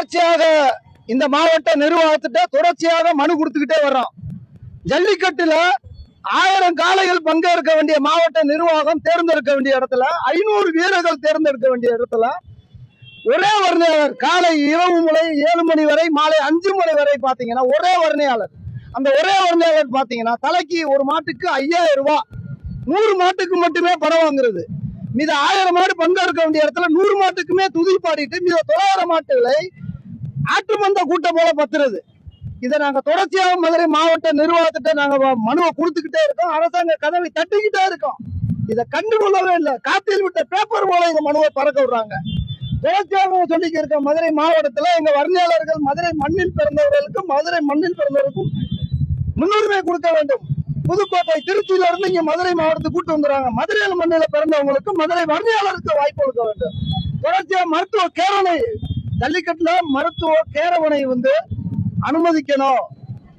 தொடர்ச்சியாக இந்த மாவட்ட நிர்வாகத்திட்ட தொடர்ச்சியாக மனு கொடுத்துக்கிட்டே வர்றோம். ஜல்லிக்கட்டுல ஆயிரம் காளைகள் பங்கேற்க வேண்டிய மாவட்ட நிர்வாகம் தேர்ந்தெடுக்க வேண்டிய இடத்துல ஐநூறு வீரர்கள் தேர்ந்தெடுக்க வேண்டிய இடத்துல ஒரே வர்ணையாளர் காலை இரவு முறை ஏழு மணி வரை மாலை அஞ்சு மணி வரை பாத்தீங்கன்னா ஒரே வர்ணையாளர். அந்த ஒரே வர்ணையாளர் பாத்தீங்கன்னா தலைக்கு ஒரு மாட்டுக்கு ஐயாயிரம் ரூபாய் நூறு மாட்டுக்கு மட்டுமே பணம் வாங்குறது. மீது ஆயிரம் மாடு பங்கேற்க வேண்டிய இடத்துல நூறு மாட்டுக்குமே துதி பாடிட்டு மீத தொள்ளாயிரம் மாட்டுகளை ஆற்று மந்த கூட்டம் போல பத்துறது. இதை நாங்க தொடர்ச்சியாக மதுரை மாவட்ட நிர்வாகத்திட்ட நாங்க மனுவை கொடுத்துக்கிட்டே இருக்கோம். அரசாங்க கதவை தட்டிக்கிட்டே இருக்கோம். இதை கண்டுகொள்ளவே இல்லை. காத்தில் விட்ட பேப்பர் போல இந்த மனுவை பறக்க விடுறாங்க. தொடர்ச்சியாக சொல்லிக்க இருக்க மதுரை மாவட்டத்துல எங்க வர்ணியாளர்கள் மதுரை மண்ணில் பிறந்தவர்களுக்கும் மதுரை மண்ணில் பிறந்தவர்களுக்கும் முன்னுரிமை கொடுக்க வேண்டும். புதுக்கோட்டை திருச்சியில இருந்து இங்க மதுரை மாவட்டத்துக்கு கூட்டு வந்துறாங்க மதுரையில் மண்ணில பிறந்தவங்களுக்கு மதுரை வர்ணியாளருக்கு வாய்ப்பு கொடுக்க வேண்டும். தொடர்ச்சியா மருத்துவ கேரளை ஜல்லிக்கட்டுல மருத்துவ கேரவனை வந்து அனுமதிக்கணும்.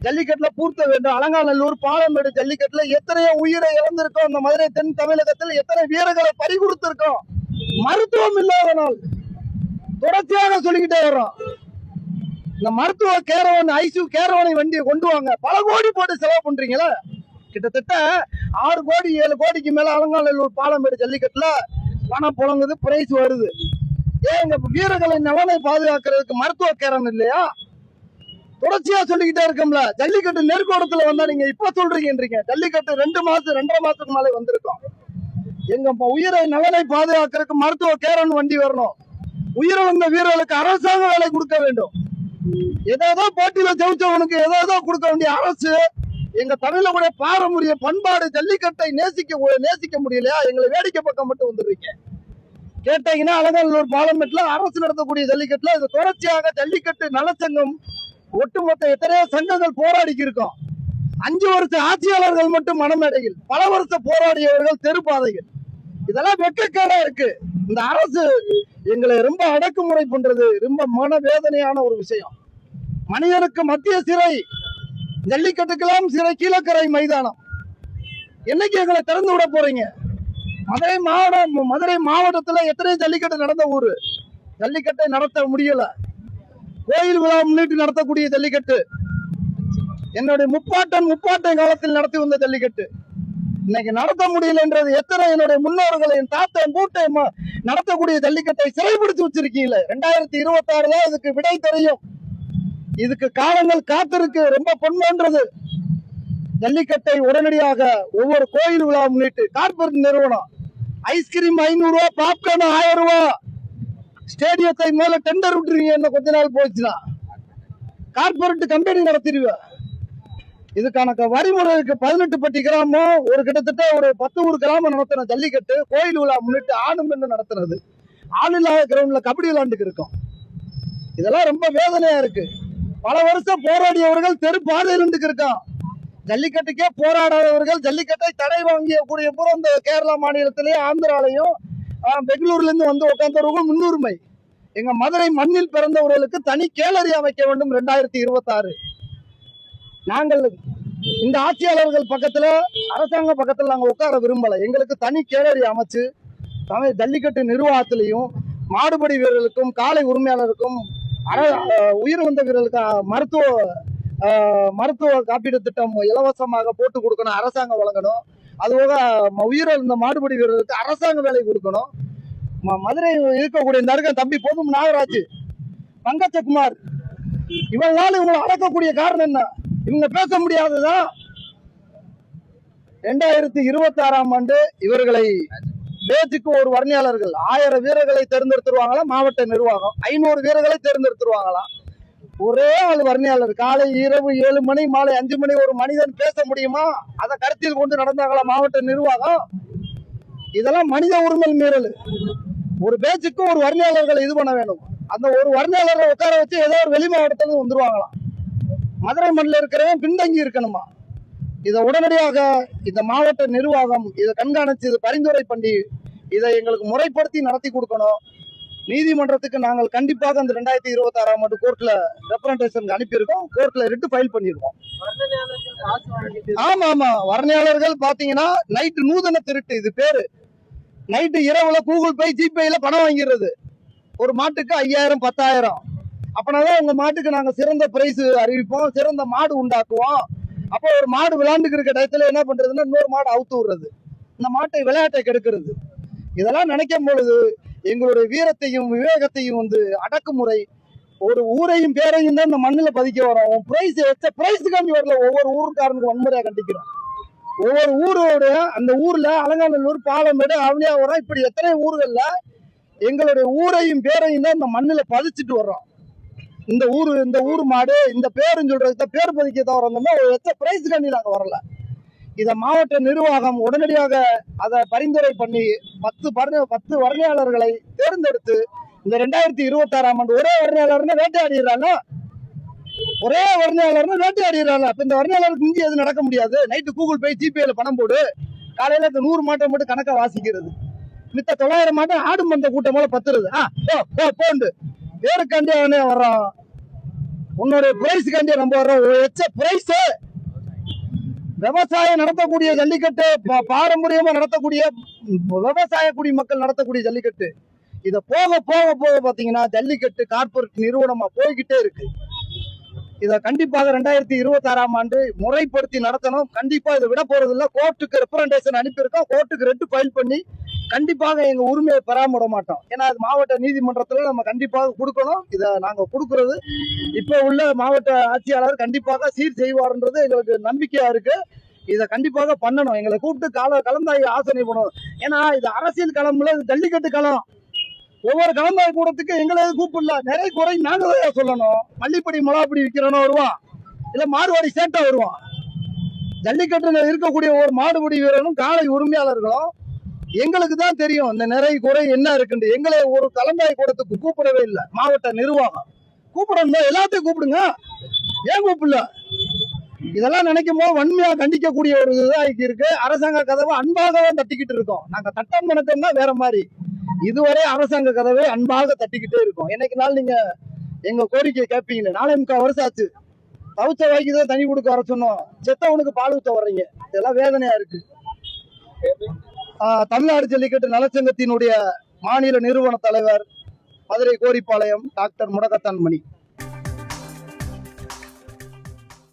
ஜல்லிக்கட்டுல பூர்த்த வேண்டும். அலங்காநல்லூர் பாலமேடு ஜல்லிக்கட்டுல எத்தனையோ உயிரை இழந்திருக்கோம். இந்த மதுரை தென் தமிழகத்தில் எத்தனை வீரர்களை பறி கொடுத்திருக்கோம். மருத்துவம் இல்லாதனால் தொடர்ச்சியாக சொல்லிக்கிட்டே வர்றோம். இந்த மருத்துவ கேரவன் ஐசியூ கேரவனை வண்டியை கொண்டு வாங்க. பல கோடி போட்டு செலவு பண்றீங்களா? கிட்டத்தட்ட ஆறு கோடி ஏழு கோடிக்கு மேல அலங்காநல்லூர் பாலமேடு ஜல்லிக்கட்டுல பணம் புழங்குது பிரைஸ் வருது. ஏன் எங்க வீரர்களின் நலனை பாதுகாக்கிறதுக்கு மருத்துவ கேரன் இல்லையா? தொடர்ச்சியா சொல்லிக்கிட்டே இருக்கோம்ல. ஜல்லிக்கட்டு நெருக்கோடத்துல வந்தா நீங்க இப்ப சொல்றீங்கன்றீங்க. ஜல்லிக்கட்டு ரெண்டு மாசம் ரெண்டரை மாசத்துக்கு மேலே வந்திருக்கோம். எங்க உயிரை நலனை பாதுகாக்கிறதுக்கு மருத்துவ கேரன் வண்டி வரணும். உயிரிழந்த வீரர்களுக்கு அரசாங்க வேலை கொடுக்க வேண்டும். ஏதோ போட்டியில ஜெயிச்சவனுக்கு ஏதோ கொடுக்க வேண்டிய அரசு எங்க தமிழனுடைய பாரம்பரிய பண்பாடு ஜல்லிக்கட்டை நேசிக்க நேசிக்க முடியலையா? எங்களை வேடிக்கை பக்கம் மட்டும் வந்துடுறீங்க. கேட்டீங்கன்னா அலங்காநல்லூர் பார்லமெண்ட்ல அரசு நடத்தக்கூடிய ஜல்லிக்கட்டுல இது தொடர்ச்சியாக ஜல்லிக்கட்டு நலச்சங்கம் ஒட்டுமொத்த எத்தனையோ சங்கங்கள் போராடிக்கு இருக்கோம். அஞ்சு வருஷ ஆட்சியாளர்கள் மட்டும் மனமேடையில் பல வருஷம் போராடியவர்கள் தெருப்பாதைகள் இதெல்லாம் வெட்கக்கேடா இருக்கு. இந்த அரசு எங்களை ரொம்ப அடக்குமுறை பண்றது ரொம்ப மனவேதனையான ஒரு விஷயம். மனிதனுக்கு மத்திய சிறை ஜல்லிக்கட்டுக்கெல்லாம் சிறை கீழக்கரை மைதானம். என்னைக்கு எங்களை திறந்து விட போறீங்க? மதுரை மாவட்டம் மதுரை மாவட்டத்துல எத்தனை ஜல்லிக்கட்டு நடந்த ஊரு. ஜல்லிக்கட்டை நடத்த முடியல. கோயில் விழா முன்னிட்டு நடத்தக்கூடிய ஜல்லிக்கட்டு. என்னுடைய முப்பாட்டன் முப்பாட்டன் காலத்தில் நடத்தி வந்த ஜல்லிக்கட்டு. இன்னைக்கு நடத்த முடியலன்றது எத்தனை என்னுடைய முன்னோர்கள் என் தாத்தா மூட்டை ம- நடத்தக்கூடிய ஜல்லிக்கட்டை சிறைபிடிச்சு வச்சிருக்கீங்கள. ரெண்டாயிரத்தி இருபத்தி ஆறுல இதுக்கு விடை தெரியும். இதுக்கு காலங்கள் காத்திருக்கு ரொம்ப பொன்மன்றது. ஜல்லிக்கட்டை உடனடியாக ஒவ்வொரு கோயில் விழா முன்னிட்டு கார்பரேட் நிறுவனம் ஐஸ்கிரீம் ஐநூறு ரூபா பாப்கார்ன் ஆயிரம் ரூபா ஸ்டேடியத்தை மேல டெண்டர் விட்டுருவீங்க இன்னும் கொஞ்ச நாள் போச்சுன்னா. கார்பரேட் கம்பெனி நடத்திடுவேன். இதுக்கான க- பதினெட்டு பட்டி கிராமம் ஒரு கிட்டத்தட்ட ஒரு பத்து ஒரு கிராமம் நடத்தின ஜல்லிக்கட்டு கோயில் விழா முன்னிட்டு ஆணும் பெண்ணு நடத்தினது. ஆள் இல்லாத கிரவுண்ட்ல கபடி விளாண்டுக்கு இருக்கோம். இதெல்லாம் ரொம்ப வேதனையா இருக்கு. பல வருஷம் போராடியவர்கள் தெரு பாதையில் இருந்துக்கு இருக்கான். ஜல்லிக்கட்டுக்கே போராடாதவர்கள் ஜல்லிக்கட்டை தடை வாங்கிய கூடிய பூரா இந்த கேரளா மாநிலத்திலேயும் ஆந்திராலையும் பெங்களூர்லேருந்து வந்து உட்கார்ந்தவர்கள் முன்னுரிமை. எங்க மதுரை மண்ணில் பிறந்தவர்களுக்கு தனி கேலரி அமைக்க வேண்டும் ரெண்டாயிரத்தி இருபத்தாறு. நாங்கள் இந்த ஆட்சியாளர்கள் பக்கத்துல அரசாங்க பக்கத்துல நாங்க உட்கார விரும்பல. எங்களுக்கு தனி கேலரி அமைச்சு தமிழ் ஜல்லிக்கட்டு நிர்வாகத்திலையும் மாடுபடி வீரர்களுக்கும் காலை உரிமையாளருக்கும் அர- உயிர் வந்த வீரர்களுக்கு மருத்துவ மருத்துவ காப்பீடு திட்டம் இலவசமாக போட்டு கொடுக்கணும் அரசாங்கம் வழங்கணும். அதுபோக ம- இந்த மாடுபடி வீரர்களுக்கு அரசாங்க வேலை கொடுக்கணும். ம- மதுரை இருக்கக்கூடிய இந்த இருக்க தம்பி போதும் நாகராஜ் பங்கஜகுமார் இவ்வளவு நாள் இவங்களை அடக்கக்கூடிய காரணம் என்ன? இவங்க பேச முடியாததான் ரெண்டாயிரத்தி இருபத்தி ஆறாம் ஆண்டு இவர்களை பேச்சுக்கு ஒரு வர்ணியாளர்கள் ஆயிரம் வீரர்களை தேர்ந்தெடுத்துருவாங்களா? மாவட்ட நிர்வாகம் ஐநூறு வீரர்களை தேர்ந்தெடுத்துருவாங்களாம் ஒரே ஆள் வர்ணையாளர். காலை இரவு ஏழு மணி மாலை அஞ்சு மணி ஒரு மனிதன் பேச முடியுமா? அதை கருத்தில் கொண்டு நடந்தாங்களா மாவட்ட நிர்வாகம்? இதெல்லாம் மனித உரிமை மீறல். ஒரு பேச்சுக்கு ஒரு வர்ணையாளர்களை இது பண்ண வேணும். அந்த ஒரு வர்ணையாளரை உட்கார வச்சு ஏதோ ஒரு வெளி மாவட்டத்துக்கு வந்துருவாங்களாம். மதுரை மண்ணில் இருக்கிறவன் பின்தங்கி இருக்கணுமா? இதை உடனடியாக இந்த மாவட்ட நிர்வாகம் இதை கண்காணித்து இதை பரிந்துரை பண்ணி இதை எங்களுக்கு முறைப்படுத்தி நடத்தி கொடுக்கணும். நீதிமன்றத்துக்கு நாங்கள் கண்டிப்பாக அந்த ரெண்டாயிரத்தி இருபத்தி ஆறாம் ஆண்டு கோர்ட்ல ரெப்ரண்டேஷன் அனுப்பியிருக்கோம். கோர்ட்ல ரிட்டு ஃபைல் பண்ணியிருக்கோம். ஆமா ஆமா. வர்ணையாளர்கள் பாத்தீங்கன்னா நைட்டு நூதன திருட்டு இது பேரு. நைட்டு இரவுல கூகுள் பே ஜிபேல பணம் வாங்கிடுறது. ஒரு மாட்டுக்கு ஐயாயிரம் பத்தாயிரம். அப்பனாதான் உங்க மாட்டுக்கு நாங்க சிறந்த பிரைஸ் அறிவிப்போம் சிறந்த மாடு உண்டாக்குவோம். அப்போ ஒரு மாடு விளையாண்டுக்கு இருக்க டயத்துல என்ன பண்றதுன்னா இன்னொரு மாடு அவுத்து விடுறது. இந்த மாட்டை விளையாட்டை கெடுக்கிறது. இதெல்லாம் நினைக்கும் பொழுது எங்களுடைய வீரத்தையும் விவேகத்தையும் வந்து அடக்குமுறை. ஒரு ஊரையும் பேரையும் தான் இந்த மண்ணில் பதிக்க வரோம். பிரைஸ் வச்ச பிரைஸுக்காண்டி வரல. ஒவ்வொரு ஊருக்காரனுக்கு வன்முறையாக கண்டிக்கிறோம். ஒவ்வொரு ஊரோட அந்த ஊர்ல அலங்காநல்லூர் பாலமேடு அவனியாவரம் இப்படி எத்தனை ஊர்கள்ல எங்களுடைய ஊரையும் பேரையும் தான் இந்த மண்ணில் பதிச்சுட்டு வர்றோம். இந்த ஊர் இந்த ஊர் மாடு இந்த பேருன்னு சொல்றது பேர் பதிக்க தவிர வந்தோம்னா எச்ச பிரைஸ் கண்டி நாங்கள் வரல. இதை மாவட்ட நிர்வாகம் உடனடியாக அதை பரிந்துரை பண்ணி பத்து பரண பத்து வர்ணையாளர்களை தேர்ந்தெடுத்து இந்த ரெண்டாயிரத்தி இருபத்தி ஆறாம் ஆண்டு ஒரே வருணையாளர்னு வேட்டையாடிடுறாங்க. ஒரே வருணையாளர்னு வேட்டையாடிடுறாங்க. அப்ப இந்த வருணையாளருக்கு இஞ்சி எதுவும் நடக்க முடியாது. நைட்டு கூகுள் பே ஜிபேல பணம் போடு. காலையில இந்த நூறு மாட்டம் மட்டும் கணக்கா வாசிக்கிறது. மித்த தொள்ளாயிரம் மாட்டம் ஆடு மந்த கூட்டம் போல பத்துறது. ஆ போ போ போண்டு. பேருக்காண்டி அவனே வர்றான். உன்னுடைய பிரைஸுக்காண்டி நம்ம வர்றோம். எச்ச பிரைஸ் விவசாயம் நடத்தக்கூடிய ஜல்லிக்கட்டு பா- பாரம்பரியமா நடத்தக்கூடிய விவசாய குடிமக்கள் நடத்தக்கூடிய ஜல்லிக்கட்டு. இத போக போக போக பாத்தீங்கன்னா ஜல்லிக்கட்டு கார்ப்பரேட் நிறுவனமா போய்கிட்டே இருக்கு. இதை கண்டிப்பாக ரெண்டாயிரத்தி இருபத்தி ஆறாம் ஆண்டு முறைப்படுத்தி நடத்தணும். கண்டிப்பா இதை விட போறது இல்லை கோர்ட்டுக்கு ரெப்ரண்டேஷன் அனுப்பியிருக்கோம். கோர்ட்டுக்கு ரெட்டு ஃபைல் பண்ணி கண்டிப்பாக எங்க உரிமையை பெறாம விட மாட்டோம் ஏன்னா அது மாவட்ட நீதிமன்றத்தில் நம்ம கண்டிப்பாக கொடுக்கணும். இதை நாங்க கொடுக்கறது. இப்ப உள்ள மாவட்ட ஆட்சியாளர் கண்டிப்பாக சீர் செய்வார்ன்றது எங்களுக்கு நம்பிக்கையா இருக்கு. இதை கண்டிப்பாக பண்ணணும். எங்களை கூப்பிட்டு கால கலந்தாய் ஆசனை பண்ணணும் ஏன்னா இது அரசியல் களம்ல இது ஜல்லிக்கட்டு களம். ஒவ்வொரு கலந்தாய் கூடத்துக்கு எங்களை கூப்பிடல. நிறைய குறை நாங்க சொல்லணும். மல்லிப்படி மலாப்படி விற்கிறவனும் வருவான். இல்ல மாடுவாடி சேட்டா வருவான். ஜல்லிக்கட்டுல இருக்கக்கூடிய ஒரு மாடுபடி வீரனும் காலை உரிமையாளர்களும் எங்களுக்கு தான் தெரியும் இந்த நிறை குறை என்ன இருக்குன்னு. எங்களை ஒரு கலந்தாய் கூடத்துக்கு கூப்பிடவே இல்லை. மாவட்ட நிர்வாகம். கூப்பிடணும் எல்லாத்தையும் கூப்பிடுங்க. ஏன் கூப்பிடல? இதெல்லாம் நினைக்கும் போது வன்மையா கண்டிக்கக்கூடிய ஒரு இதாக இருக்கு அரசாங்க கதவை அன்பாக தான் தட்டிக்கிட்டு இருக்கோம். நாங்க தட்டம் கணக்கம்னா வேற மாதிரி. இதுவரை அரசாங்க கதவை அன்பாக தட்டிக்கிட்டே இருக்கும். என்னைக்கு நாள் நீங்க எங்க கோரிக்கை கேட்பீங்களே நாளை முக்கால் வருஷம் ஆச்சு. தவிச்ச வாய்க்கு தான் தண்ணி கொடுக்க வர சொன்னோம். செத்தவனுக்கு பால் ஊத்த வர்றீங்க. இதெல்லாம் வேதனையா இருக்கு. ஆஹ் தமிழ்நாடு ஜல்லிக்கட்டு நலச்சங்கத்தினுடைய மாநில நிறுவன தலைவர் மதுரை கோரிப்பாளையம் டாக்டர் முடக்கத்தான் மணி